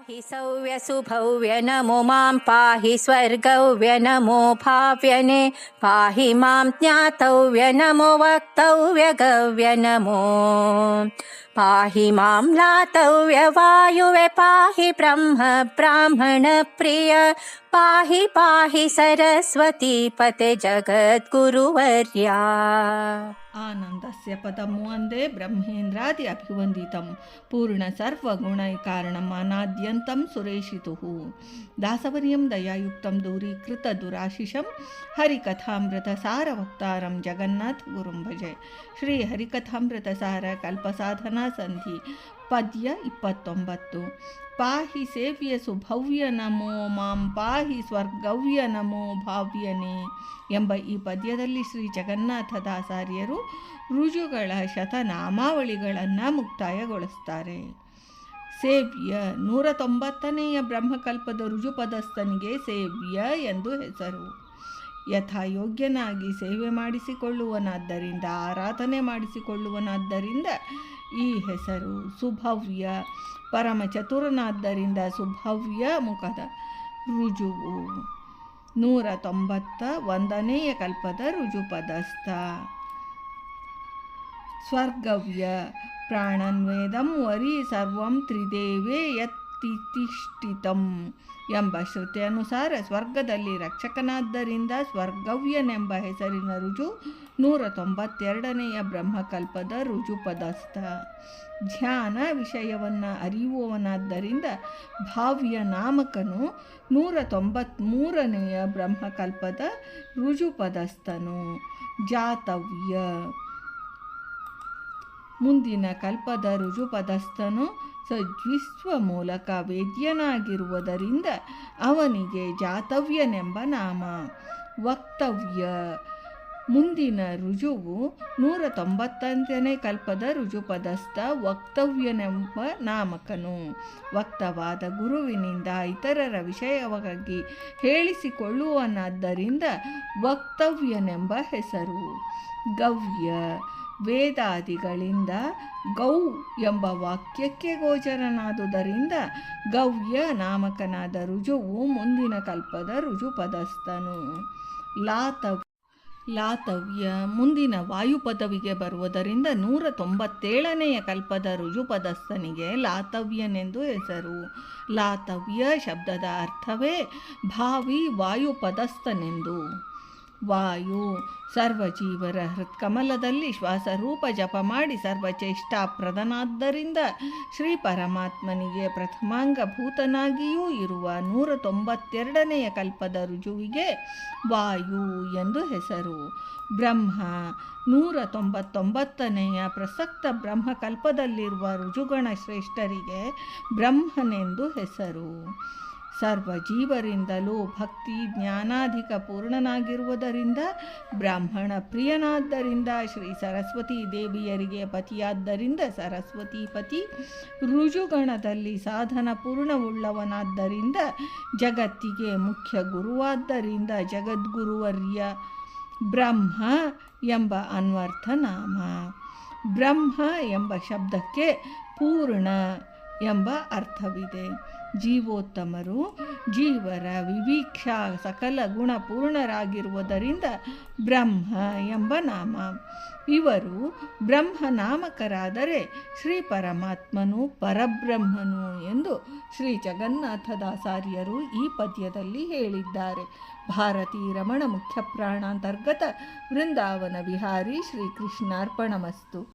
पाहि सौव्य सुभव्य नमो मां पाहि स्वर्गव्य नमो भाव्यने पाहि मां ज्ञातव्य नमो वक्तव्य गव्य नमो। पाहि मां लातव्य वायुवे पाहि ब्रह्म ब्राह्मण प्रिय पाहि पाहि सरस्वती पते जगद्गुरुवर्या। आनन्दस्य पदं वन्दे ब्रह्मेन्द्रादि अभिवन्दितं पूर्णसर्वगुणैकारणमनाद्य ಹರಿಕಥಾಮೃತ ಸಾರವಕ್ತಾರಂ ಜಗನ್ನಾಥ ಗುರುಂ ಭಜೆ. ಶ್ರೀ ಹರಿಕಥಾಮೃತ ಸಾರ ಕಲ್ಪಸಾಧನಾ ಸಂಧಿ ಪದ್ಯ ಇಪ್ಪತ್ತೊಂಬತ್ತು. ಪಾಹಿ ಸೇವ್ಯ ಸುಭವ್ಯ ನಮೋ ಮಾಂ ಪಾಹಿ ಸ್ವರ್ಗವ್ಯ ನಮೋ ಭಾವ್ಯನೇ ಎಂಬ ಈ ಪದ್ಯದಲ್ಲಿ ಶ್ರೀ ಜಗನ್ನಾಥ ದಾಸಾರಿಯರು ಋಜುಗಳ ಶತನಾಮಾವಳಿಗಳನ್ನು ಮುಕ್ತಾಯಗೊಳಿಸ್ತಾರೆ. ಸೇವ್ಯ. ನೂರ ತೊಂಬತ್ತನೆಯ ಬ್ರಹ್ಮಕಲ್ಪದ ರುಜುಪದಸ್ಥನಿಗೆ ಸೇವ್ಯ ಎಂದು ಹೆಸರು. ಯಥಾಯೋಗ್ಯನಾಗಿ ಸೇವೆ ಮಾಡಿಸಿಕೊಳ್ಳುವನಾದ್ದರಿಂದ, ಆರಾಧನೆ ಮಾಡಿಸಿಕೊಳ್ಳುವನಾದ್ದರಿಂದ ಈ ಹೆಸರು ಸುಭವ್ಯ. ಪರಮ ಚತುರನಾದ್ದರಿಂದ ಸುಭವ್ಯ ಮುಖದ ರುಜುವು. ನೂರ ತೊಂಬತ್ತ ಒಂದನೆಯ ಕಲ್ಪದ ರುಜುಪದಸ್ಥ. ಸ್ವರ್ಗವ್ಯ. ಪ್ರಾಣನ್ವೇದಂ ವರಿ ಸರ್ವಂ ತ್ರಿದೇವೇ ಯತ್ತಿತಿಷ್ಠಿತಂ ಎಂಬ ಶ್ರುತಿಯನುಸಾರ ಸ್ವರ್ಗದಲ್ಲಿ ರಕ್ಷಕನಾದ್ದರಿಂದ ಸ್ವರ್ಗವ್ಯನೆಂಬ ಹೆಸರಿನ ರುಜು ನೂರ ತೊಂಬತ್ತೆರಡನೆಯ ಬ್ರಹ್ಮಕಲ್ಪದ ರುಜುಪದಸ್ಥ. ಧ್ಯಾನ ವಿಷಯವನ್ನು ಅರಿಯುವವನಾದ್ದರಿಂದ ಭಾವ್ಯ ನಾಮಕನು ನೂರ ತೊಂಬತ್ತ್ಮೂರನೆಯ ಬ್ರಹ್ಮಕಲ್ಪದ ರುಜುಪದಸ್ಥನು. ಜಾತವ್ಯ. ಮುಂದಿನ ಕಲ್ಪದ ರುಜುಪದಸ್ಥನು ಸಜ್ವಿಸುವ ಮೂಲಕ ವೇದ್ಯನಾಗಿರುವುದರಿಂದ ಅವನಿಗೆ ಜಾತವ್ಯನೆಂಬ ನಾಮ. ವಕ್ತವ್ಯ. ಮುಂದಿನ ರುಜುವು ನೂರ ತೊಂಬತ್ತಂತನೇ ಕಲ್ಪದ ರುಜುಪದಸ್ಥ ವಕ್ತವ್ಯನೆಂಬ ನಾಮಕನು. ವಕ್ತವಾದ ಗುರುವಿನಿಂದ ಇತರರ ವಿಷಯವಾಗಿ ಹೇಳಿಸಿಕೊಳ್ಳುವನಾದ್ದರಿಂದ ವಕ್ತವ್ಯನೆಂಬ ಹೆಸರು. ಗವ್ಯ. ವೇದಾದಿಗಳಿಂದ ಗೌ ಎಂಬ ವಾಕ್ಯಕ್ಕೆ ಗೋಚರನಾದುದರಿಂದ ಗವ್ಯ ನಾಮಕನಾದ ರುಜುವು ಮುಂದಿನ ಕಲ್ಪದ ರುಜುಪದಸ್ಥನು ಲಾತವ್, ಲಾತವ್ಯ ಮುಂದಿನ ವಾಯುಪದವಿಗೆ ಬರುವುದರಿಂದ ನೂರ ತೊಂಬತ್ತೇಳನೆಯ ಕಲ್ಪದ ರುಜುಪದಸ್ಥನಿಗೆ ಲಾತವ್ಯನೆಂದು ಹೆಸರು. ಲಾತವ್ಯ ಶಬ್ದದ ಅರ್ಥವೇ ಭಾವಿ ವಾಯುಪದಸ್ಥನೆಂದು. ವಾಯು. ಸರ್ವಜೀವರ ಹೃತ್ಕಮಲದಲ್ಲಿ ಶ್ವಾಸರೂಪ ಜಪ ಮಾಡಿ ಸರ್ವಚೇಷ್ಟಾಪ್ರದನಾದ್ದರಿಂದ ಶ್ರೀ ಪರಮಾತ್ಮನಿಗೆ ಪ್ರಥಮಾಂಗಭೂತನಾಗಿಯೂ ಇರುವ ನೂರ ತೊಂಬತ್ತೆರಡನೆಯ ಕಲ್ಪದ ರುಜುವಿಗೆ ವಾಯು ಎಂದು ಹೆಸರು. ಬ್ರಹ್ಮ, ನೂರ ತೊಂಬತ್ತೊಂಬತ್ತನೆಯ ಪ್ರಸಕ್ತ ಬ್ರಹ್ಮಕಲ್ಪದಲ್ಲಿರುವ ರುಜುಗಣ ಶ್ರೇಷ್ಠರಿಗೆ ಬ್ರಹ್ಮನೆಂದು ಹೆಸರು. ಸರ್ವ ಜೀವರಿಂದಲೂ ಭಕ್ತಿ ಜ್ಞಾನಾಧಿಕ ಪೂರ್ಣನಾಗಿರುವುದರಿಂದ, ಬ್ರಾಹ್ಮಣ ಪ್ರಿಯನಾದ್ದರಿಂದ, ಶ್ರೀ ಸರಸ್ವತಿ ದೇವಿಯರಿಗೆ ಪತಿಯಾದ್ದರಿಂದ, ಸರಸ್ವತಿ ಪತಿ ರುಜುಗಣದಲ್ಲಿ ಸಾಧನ ಪೂರ್ಣವುಳ್ಳವನಾದ್ದರಿಂದ ಜಗತ್ತಿಗೆ ಮುಖ್ಯ ಗುರುವಾದ್ದರಿಂದ ಜಗದ್ಗುರುವರ್ಯ ಬ್ರಹ್ಮ ಎಂಬ ಅನ್ವರ್ಥ ನಾಮ. ಬ್ರಹ್ಮ ಎಂಬ ಶಬ್ದಕ್ಕೆ ಪೂರ್ಣ ಎಂಬ ಅರ್ಥವಿದೆ. ಜೀವೋತ್ತಮರು, ಜೀವರ ವಿವೀಕ್ಷಾ ಸಕಲ ಗುಣ ಪೂರ್ಣರಾಗಿರುವುದರಿಂದ ಬ್ರಹ್ಮ ಎಂಬ ನಾಮ. ಇವರು ಬ್ರಹ್ಮ ನಾಮಕರಾದರೆ ಶ್ರೀ ಪರಮಾತ್ಮನು ಪರಬ್ರಹ್ಮನು ಎಂದು ಶ್ರೀ ಜಗನ್ನಾಥದಾಸಾರ್ಯರು ಈ ಪದ್ಯದಲ್ಲಿ ಹೇಳಿದ್ದಾರೆ. ಭಾರತೀ ರಮಣ ಮುಖ್ಯ ಪ್ರಾಣಾಂತರ್ಗತ ವೃಂದಾವನ ವಿಹಾರಿ ಶ್ರೀಕೃಷ್ಣಾರ್ಪಣಮಸ್ತು.